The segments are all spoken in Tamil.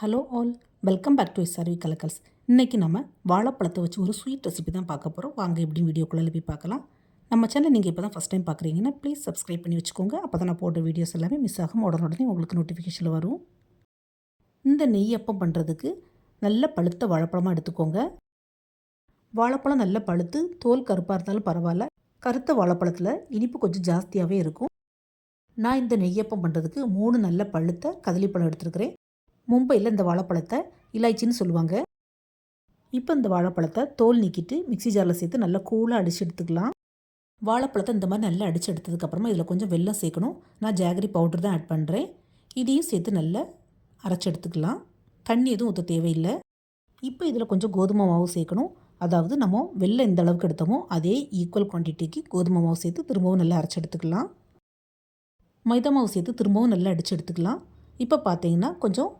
Hello all welcome back to SRV கலக்கல்ஸ் இன்றைக்கி நம்ம வாழைப்பழத்தை வச்சு ஒரு ஸ்வீட் ரெசிபி தான் பார்க்க போகிறோம் வாங்க எப்படி வீடியோக்குள்ளே போய் பார்க்கலாம். நம்ம சேனல் நீங்கள் இப்போ தான் ஃபஸ்ட் டைம் பார்க்குறீங்கன்னா ப்ளீஸ் சப்ஸ்கிரைப் பண்ணி வச்சுக்கோங்க. அப்போ தான் நான் போடுற வீடியோஸ் எல்லாமே மிஸ் ஆகும். உடனே உங்களுக்கு நோட்டிஃபிகேஷனில் வரும். இந்த நெய்யப்பம் பண்ணுறதுக்கு நல்ல பழுத்த வாழைப்பழமாக எடுத்துக்கோங்க. வாழைப்பழம் நல்ல பழுத்து தோல் கருப்பாக இருந்தாலும் பரவாயில்ல. கருத்த வாழைப்பழத்தில் இனிப்பு கொஞ்சம் ஜாஸ்தியாகவே இருக்கும். நான் இந்த நெய்யப்பம் பண்ணுறதுக்கு மூணு நல்ல பழுத்த கதலிப்பழம் எடுத்துருக்கிறேன். மும்பையில் இந்த வாழைப்பழத்தை இலாய்ச்சின்னு சொல்லுவாங்க. இப்போ இந்த வாழைப்பழத்தை தோல் நீக்கிட்டு மிக்சி ஜாரில் சேர்த்து நல்லா கூலாக அடித்து எடுத்துக்கலாம். வாழைப்பழத்தை இந்த மாதிரி நல்லா அடித்து எடுத்ததுக்கப்புறமா இதில் கொஞ்சம் வெள்ளம் சேர்க்கணும். நான் ஜாகரி பவுடர் தான் ஆட் பண்ணுறேன் இதையும் சேர்த்து நல்லா அரைச்சி எடுத்துக்கலாம். தண்ணி எதுவும் ஊற்ற தேவையில்லை. இப்போ இதில் கொஞ்சம் கோதுமை மாவு சேர்க்கணும். அதாவது நம்ம வெள்ளம் எந்த அளவுக்கு எடுத்தோமோ அதே ஈக்குவல் குவான்டிட்டிக்கு கோதுமை மாவு சேர்த்து திரும்பவும் நல்லா அரைச்சி எடுத்துக்கலாம். மைதா மாவு சேர்த்து திரும்பவும் நல்லா அடித்து எடுத்துக்கலாம். இப்போ பார்த்தீங்கன்னா கொஞ்சம்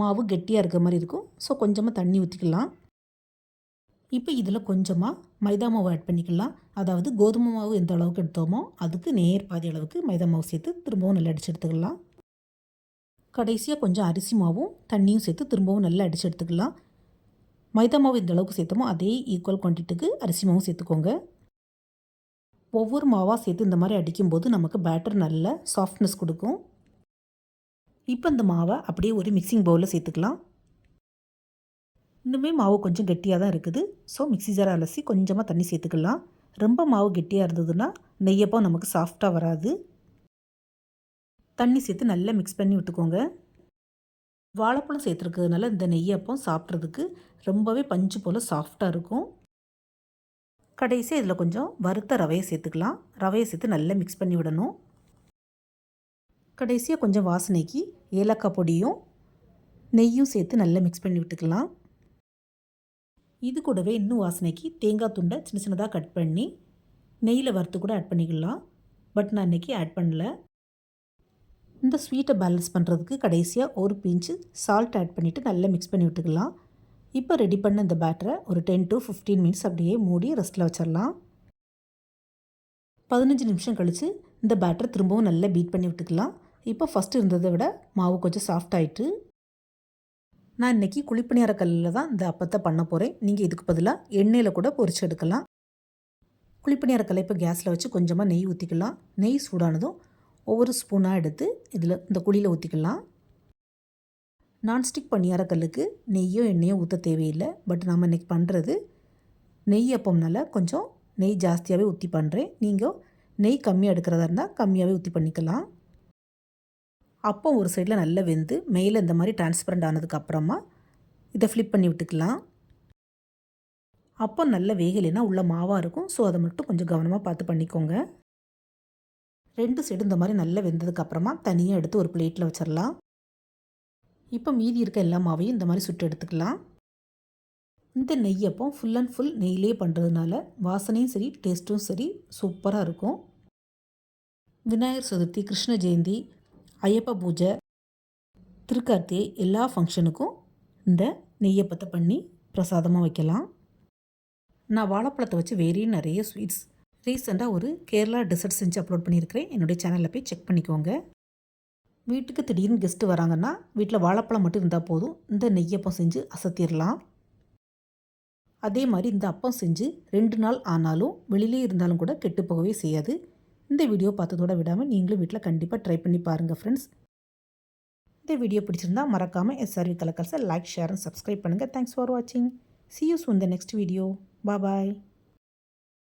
மாவு கெட்டியாக இருக்கிற மாதிரி இருக்கும். ஸோ கொஞ்சமாக தண்ணி ஊற்றிக்கலாம் இப்போ இதில் கொஞ்சமாக மைதா மாவு ஆட் பண்ணிக்கலாம். அதாவது கோதுமை மாவு எந்த அளவுக்கு எடுத்தோமோ அதுக்கு நேர் பாதி அளவுக்கு மைதா மாவு சேர்த்து திரும்பவும் நல்லா அடித்து எடுத்துக்கலாம். கடைசியாக கொஞ்சம் அரிசி மாவும் தண்ணியும் சேர்த்து திரும்பவும் நல்லா அடித்து எடுத்துக்கலாம். மைதா மாவு எந்த அளவுக்கு சேர்த்தோமோ அதே ஈக்குவல் குவான்டிட்டிக்கு அரிசி மாவும் சேர்த்துக்கோங்க. ஒவ்வொரு மாவாக சேர்த்து இந்த மாதிரி அடிக்கும்போது நமக்கு பேட்டர் நல்ல சாஃப்ட்னஸ் கொடுக்கும். இப்போ இந்த மாவை அப்படியே ஒரு மிக்சிங் பவுலில் சேர்த்துக்கலாம். இன்னுமே மாவு கொஞ்சம் கெட்டியாக தான் இருக்குது. ஸோ மிக்சி ஜார் அலசி கொஞ்சமாக தண்ணி சேர்த்துக்கலாம். ரொம்ப மாவு கெட்டியாக இருந்ததுன்னா நெய்யப்போ நமக்கு சாஃப்டாக வராது. தண்ணி சேர்த்து நல்லா மிக்ஸ் பண்ணி விட்டுக்கோங்க. வாழைப்பழம் சேர்த்துருக்கிறதுனால இந்த நெய்யப்பம் சாப்பிட்றதுக்கு ரொம்பவே பஞ்சு போல் சாஃப்டாக இருக்கும். கடைசியாக இதில் கொஞ்சம் வறுத்த ரவையை சேர்த்துக்கலாம். ரவையை சேர்த்து நல்லா மிக்ஸ் பண்ணி விடணும். கடைசியாக கொஞ்சம் வாசனைக்கு ஏலக்காய் பொடியும் நெய்யும் சேர்த்து நல்லா மிக்ஸ் பண்ணி விட்டுக்கலாம். இது கூடவே இன்னும் வாசனைக்கு தேங்காய் துண்டை சின்ன சின்னதாக கட் பண்ணி நெய்யில் வறுத்து கூட ஆட் பண்ணிக்கலாம். பட் நான் இன்றைக்கி ஆட் பண்ணல. இந்த ஸ்வீட்டை பேலன்ஸ் பண்ணுறதுக்கு கடைசியாக ஒரு பிஞ்சு சால்ட் ஆட் பண்ணிவிட்டு நல்லா மிக்ஸ் பண்ணி விட்டுக்கலாம். இப்போ ரெடி பண்ண இந்த பேட்டரை ஒரு டென் டு ஃபிஃப்டீன் மினிட்ஸ் அப்படியே மூடி ரெஸ்ட்டில் வச்சிடலாம். பதினஞ்சு நிமிஷம் கழித்து இந்த பேட்டரை திரும்பவும் நல்லா பீட் பண்ணி விட்டுக்கலாம். இப்போ ஃபஸ்ட்டு இருந்ததை விட மாவு கொஞ்சம் சாஃப்ட் ஆகிட்டு நான் இன்றைக்கி குழிப்பணியார கல்லில் தான் இந்த அப்பத்தை பண்ண போகிறேன் நீங்கள் இதுக்கு பதிலாக எண்ணெயில் கூட பொறிச்சு எடுக்கலாம். குழிப்பணியார கல்லை இப்போ கேஸில் வச்சு கொஞ்சமாக நெய் ஊற்றிக்கலாம் நெய் சூடானதும் ஒவ்வொரு ஸ்பூனாக எடுத்து இதில் இந்த குழியில் ஊற்றிக்கலாம் நான்ஸ்டிக் பணியார கல்லுக்கு நெய்யோ எண்ணெயோ ஊற்ற தேவையில்லை. பட் நம்ம இன்றைக்கி பண்ணுறது நெய் அப்பம்னால கொஞ்சம் நெய் ஜாஸ்தியாகவே ஊற்றி பண்ணுறேன் நீங்கள் நெய் கம்மியாக எடுக்கிறதா இருந்தால் கம்மியாகவே ஊற்றி பண்ணிக்கலாம். அப்போ ஒரு சைடில் நல்லா வெந்து மேலே இந்த மாதிரி டிரான்ஸ்பரண்ட் ஆனதுக்கப்புறமா இதை ஃப்ளிப் பண்ணி விட்டுக்கலாம். அப்போ நல்ல வேகலைன்னா உள்ள மாவாக இருக்கும். ஸோ அதை மட்டும் கொஞ்சம் கவனமாக பார்த்து பண்ணிக்கோங்க. ரெண்டு சைடு இந்த மாதிரி நல்லா வெந்ததுக்கப்புறமா தனியாக எடுத்து ஒரு பிளேட்டில் வச்சிடலாம் இப்போ மீதி இருக்க எல்லா மாவையும் இந்த மாதிரி சுட்டு எடுத்துக்கலாம். இந்த நெய்யப்பம் ஃபுல் அண்ட் ஃபுல் நெய்லே பண்ணுறதுனால வாசனையும் சரி டேஸ்ட்டும் சரி சூப்பராக இருக்கும். விநாயகர் சதுர்த்தி கிருஷ்ண ஜெயந்தி ஐயப்ப பூஜை திருக்கார்த்திகை எல்லா ஃபங்க்ஷனுக்கும் இந்த நெய்யப்பத்தை பண்ணி பிரசாதமாக வைக்கலாம். நான் வாழைப்பழத்தை வச்சு வேறையும் நிறைய ஸ்வீட்ஸ் ரீசெண்டாக ஒரு கேரளா டெசர்ட் செஞ்சு அப்லோட் பண்ணியிருக்கிறேன். என்னுடைய சேனலில் போய் செக் பண்ணிக்கோங்க. வீட்டுக்கு திடீர்னு கெஸ்ட்டு வராங்கன்னா வீட்டில் வாழைப்பழம் மட்டும் இருந்தால் போதும். இந்த நெய்யப்பம் செஞ்சு அசத்திடலாம் அதே மாதிரி இந்த அப்பம் செஞ்சு ரெண்டு நாள் ஆனாலும் வெளியிலே இருந்தாலும் கூட கெட்டு போகவே செய்யாது. இந்த வீடியோ பார்த்ததோட விடாமல் நீங்களும் வீட்டில் கண்டிப்பாக ட்ரை பண்ணி பாருங்கள் ஃப்ரெண்ட்ஸ் இந்த வீடியோ பிடிச்சிருந்தா மறக்காமல் எஸ்ஆர்வி கலக்கல்ஸை லைக் ஷேர் அண்ட் சப்ஸ்கிரைப் பண்ணுங்கள் தேங்க்ஸ் ஃபார் வாட்சிங் சி யூஸ் இந்த த நெக்ஸ்ட் வீடியோ பாய்